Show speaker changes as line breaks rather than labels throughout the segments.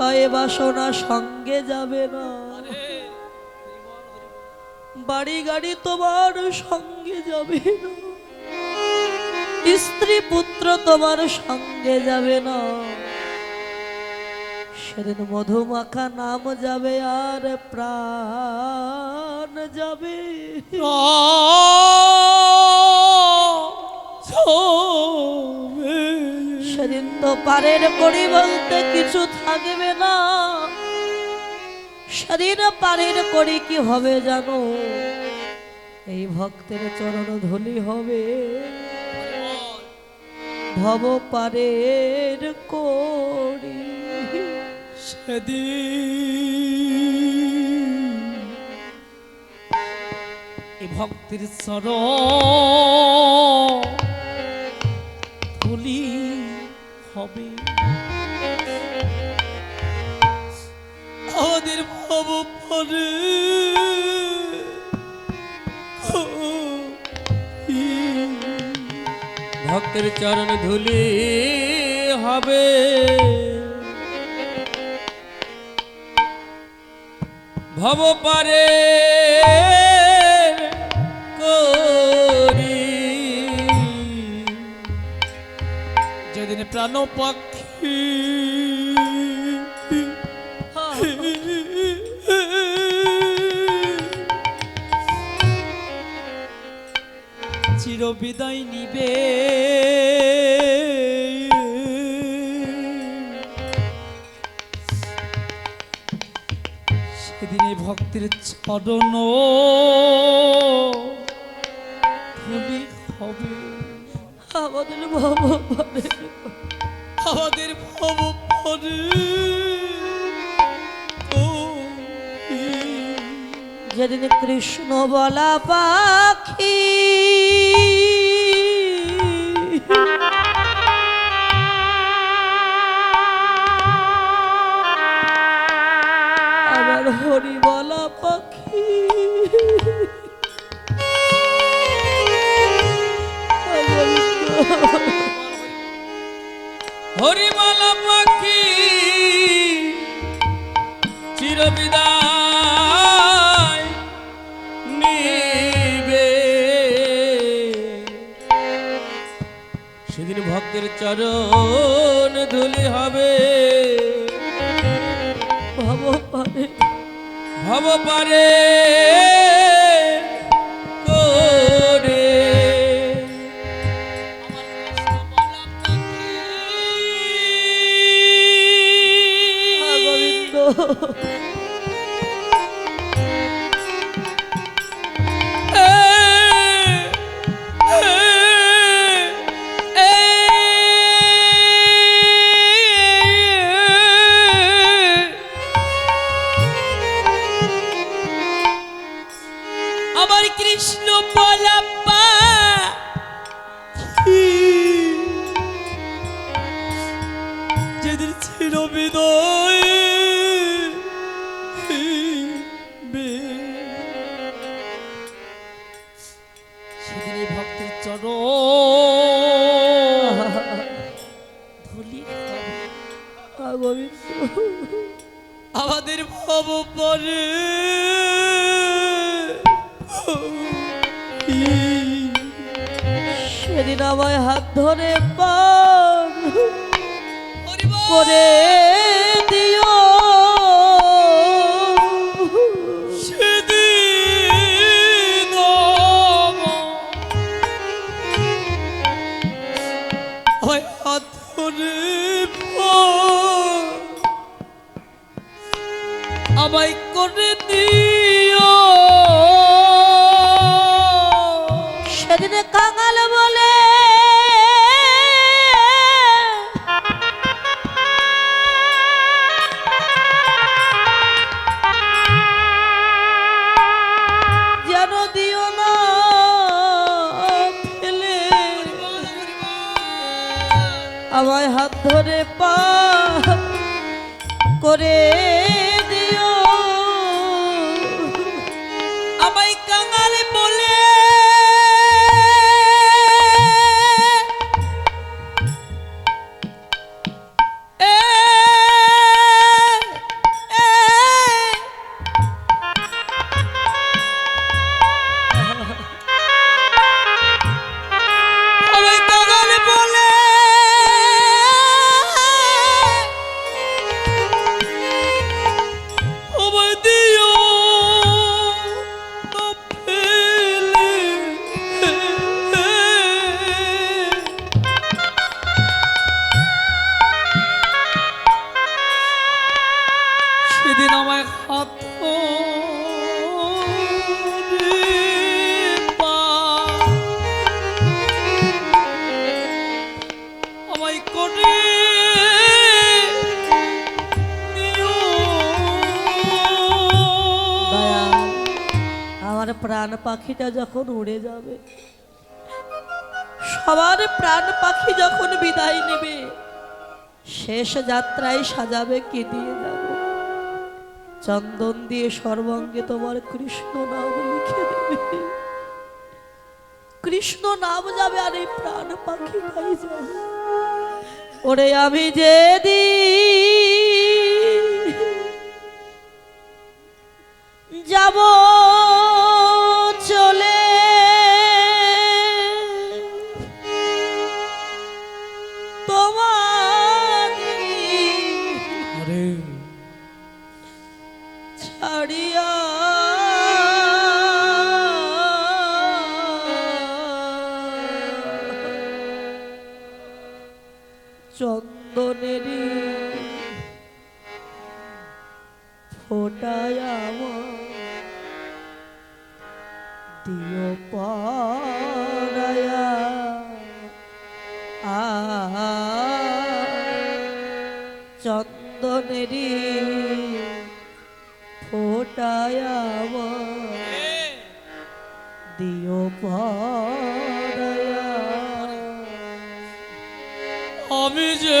বিষয়ে বাসনা সঙ্গে যাবে না। বাড়ি গাড়ি তোমার সঙ্গে যাবে না। স্ত্রী পুত্র তোমার সঙ্গে যাবে না। সেদিন মধুমাখা নাম যাবে আর প্রাণ যাবে। সেদিন তো পারের করি বলতে কিছু থাকবে না। সেদিন পারের করি কি হবে জানো? এই ভক্তের চরণ ধুলি হবে। ভব পারের করি।
সেদিন এই ভক্তির সর হবে। আমাদের ভব পরে ভক্তের চরণ ধুলি হবে। ভব পারে প্রাণ পাখি চির বিদায় নিবে সেদিন ভক্তের চরণ হবে
আমাদের পারের
আমাদের ভব
যেদিন কৃষ্ণ বলা পাখি ভব পারে
করে
গোবিন্দ। আমায় হাত ধরে পা করে পাখিটা যখন উড়ে যাবে, সবার প্রাণ পাখি যখন বিদায় নেবে, শেষ যাত্রায় সাজাবে কি দিয়ে যাব? চন্দন দিয়ে সর্বাঙ্গে তোমার কৃষ্ণ নাম লিখে দেবে। কৃষ্ণ নাম যাবে আর এই প্রাণ পাখি গাই যাবে। ওরে আমি যেদি যাব চন্দনেরই ফোটায় আমার দিও পারায়া। আ চন্দনেরই ফোটায় আমার দিও পারায়া।
আমি যে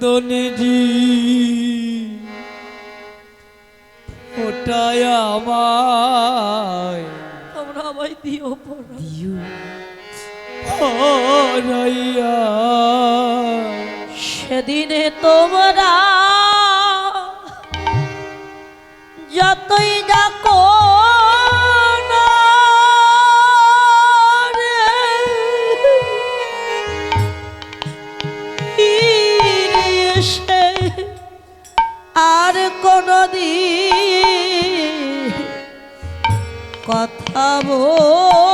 চন্দনেরি ওটাই আমায়
আমরা আমায় দিও পড়ো।
দিও।
সেদিনে তোমরা ফিরে আর কোনদিন কথা বলব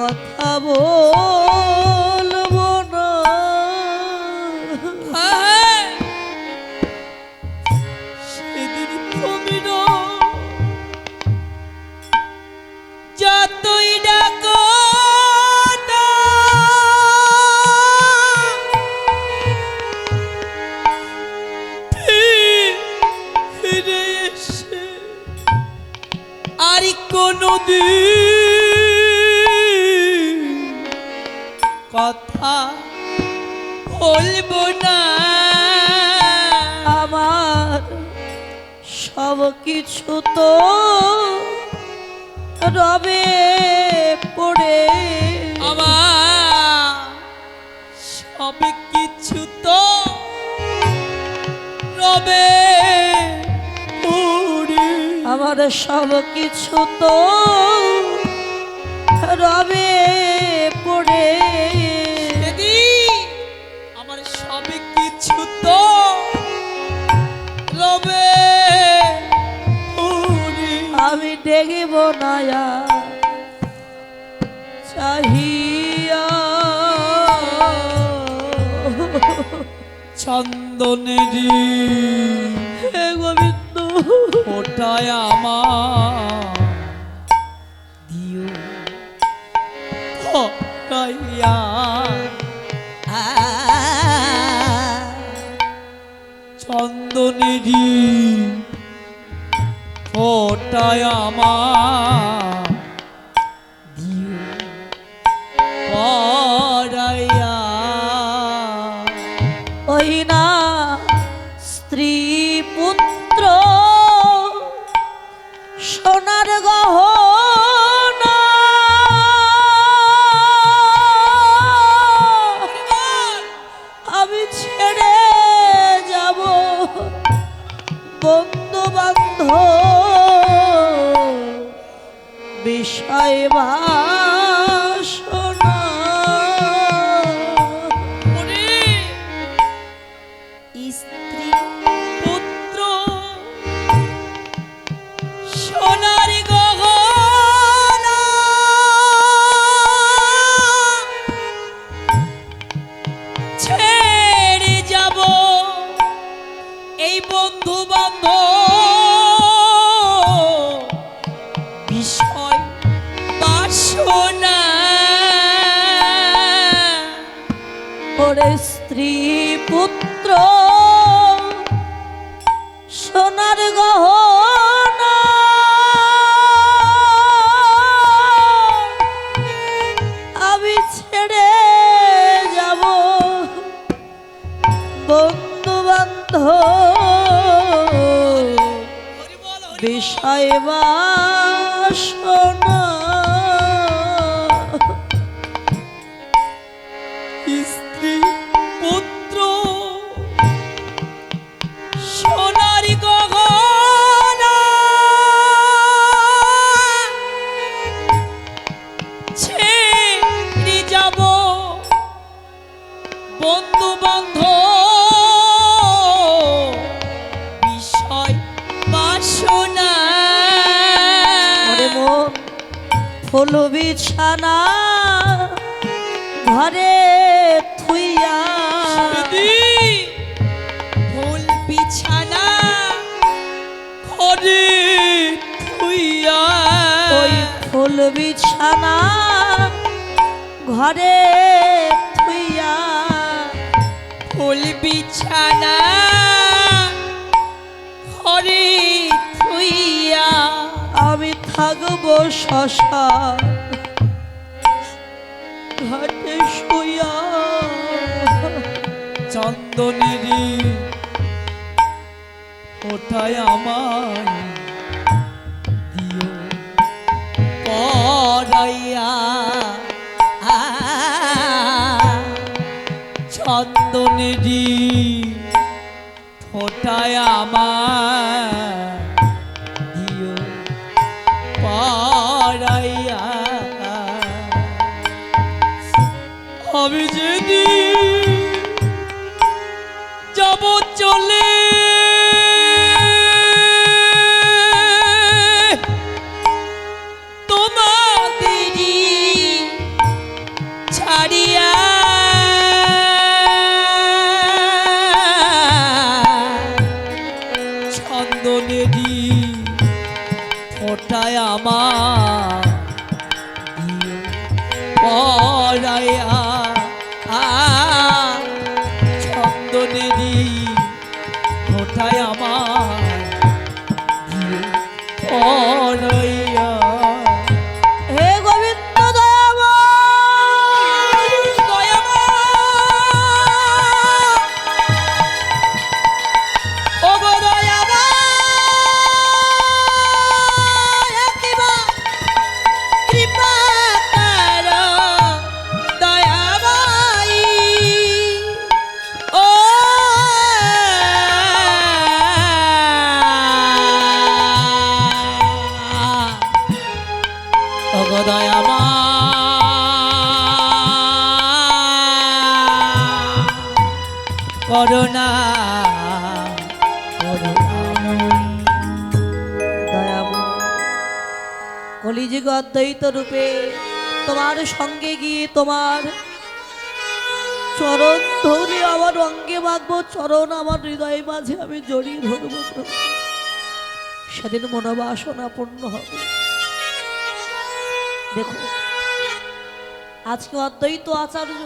কথা বলব না।
সেদিন তোমরা যতই ডাকো ফিরে এসে আর
কোনো কথা বলব না।
আমার সব কিছু তো রবে পড়ে।
আমার সব কিছু তো রবে
আমার সব কিছু তো রবে পড়ে। দেখব নায়া চাহিয়া।
চন্দনেরি
হে গোবিন্দ।
ওটায় আমার ওটায় আমার পড়াইয়া
ওই না স্ত্রী পুত্র সোনার গহনা বিষয় ফুল বিছানা ঘরে থুইয়া।
ফুল বিছানা ঘরে থুইয়া।
ওই ফুল বিছানা ঘরে থুইয়া।
ফুল বিছানা
থাকব শশা। ঘাটে শুইয়া
চন্দনেরি ওঠায় আমার দিও। পড়াইয়া চন্দনেরি ফোটায় আমার
দয়াময় কলিযুগ অদ্বৈত রূপে তোমার সঙ্গে গিয়ে তোমার চরণ ধরে আমার অঙ্গে মাখবো চরণ আমার হৃদয় মাঝে আমি জড়িয়ে ধরবো। সেদিন মনোবাসনা পূর্ণ হবে দেখো, আজকে অদ্বৈত আচার্য